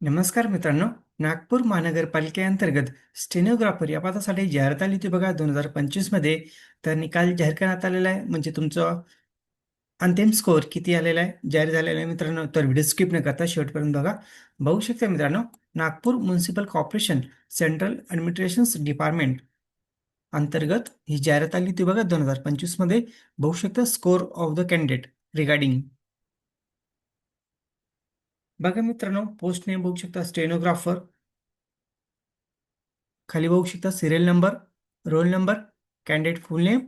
नमस्कार मित्रांनो नागपूर महानगरपालिकेअंतर्गत स्टेनोग्राफर या पदासाठी जाहिरात आली होती बघा दोन हजार पंचवीसमध्ये तर निकाल जाहीर करण्यात आलेला आहे. म्हणजे तुमचं अंतिम स्कोअर किती आलेला आहे? जाहीर झालेला आहे मित्रांनो. तर व्हिडिओ स्किप न करता शेवटपर्यंत बघा. बघू शकता मित्रांनो Nagpur municipal corporation central administration department अंतर्गत ही जाहिरात आली होती बघा दोन हजार पंचवीसमध्ये बघू शकता score of the candidate regarding बघा मित्रांनो पोस्ट नेम बघू शकता स्टेनोग्राफर खाली बघू शकता serial number roll number candidate full name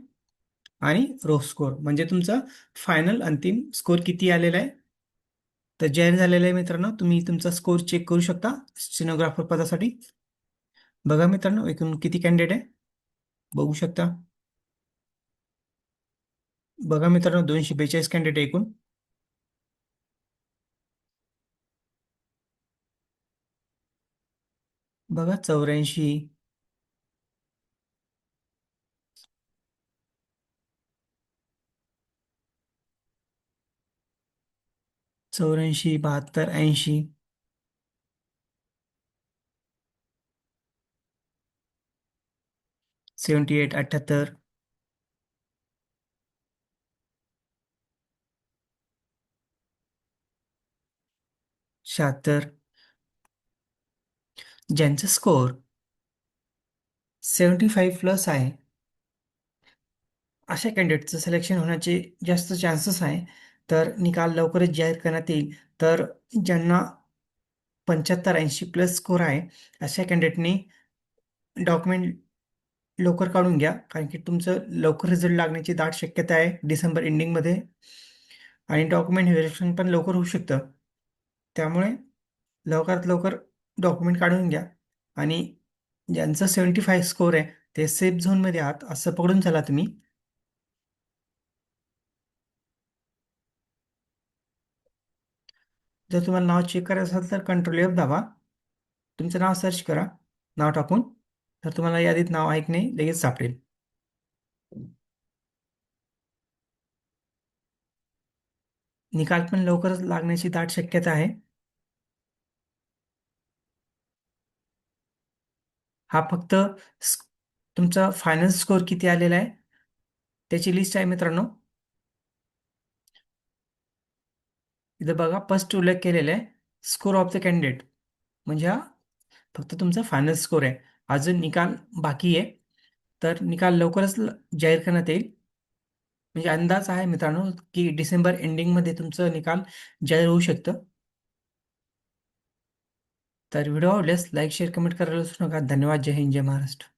आणि रो स्कोअर म्हणजे तुमचा फायनल अंतिम स्कोअर किती आलेला आहे? तर जाहीर झालेला आहे मित्रांनो तुम्ही तुमचा स्कोर चेक करू शकता स्टेनोग्राफर पदासाठी. बघा मित्रांनो एकूण किती कॅन्डिडेट आहे? बघू शकता. बघा मित्रांनो दोनशे बेचाळीस कॅन्डिडेट एकूण. बघा चौऱ्याऐंशी. चौऱ्याऐंशी बहात्तर ऐंशी. सेवन्टी एट अठ्ठ्याहत्तर शहात्तर. ज्यांचा स्कोअर सेवन्टी फाईव्ह प्लस आहे अशा कॅन्डिडेटचं सिलेक्शन होण्याचे जास्त चान्सेस आहे. तर निकाल लवकरच जाहीर करण्यात येईल. तर ज्यांना पंच्याहत्तर ऐंशी प्लस स्कोअर आहे अशा कॅन्डिडेटने डॉक्युमेंट लवकर काढून घ्या. कारण की तुमचं लवकर रिझल्ट लागण्याची दाट शक्यता आहे डिसेंबर एंडिंगमध्ये आणि डॉक्युमेंट व्हेरिफिकेशन पण लवकर होऊ शकतं. त्यामुळे लवकरात लवकर डॉक्युमेंट काढून घ्या. आणि ज्यांचं सेवन्टी फाईव्ह स्कोअर आहे ते सेफ झोनमध्ये आहात असं पकडून चला तुम्ही. जर तुम्हाला नाव चेक करायचं असेल तर कंट्रोल एफ दाबा. तुमचं नाव सर्च करा. नाव टाकून. तर तुम्हाला यादीत नाव आहे की नाही लगेच सापडेल. निकाल पण लवकरच लागण्याची दाट शक्यता आहे. हा फक्त तुमचा फायनल स्कोअर किती आलेला आहे? त्याची लिस्ट आहे मित्रांनो. इथं बघा फर्स्ट उल्लेख केलेला आहे स्कोर ऑफ द कॅन्डिडेट म्हणजे हा फक्त तुमचा फायनल स्कोर आहे. अजून निकाल बाकी आहे. तर निकाल लवकरच जाहीर करण्यात येईल. म्हणजे अंदाज आहे मित्रांनो की डिसेंबर एंडिंगमध्ये तुमचं निकाल जाहीर होऊ शकतं. तर व्हिडिओ आवडल्यास लाईक शेअर कमेंट करायला विसरू नका. धन्यवाद. जय हिंद जय महाराष्ट्र.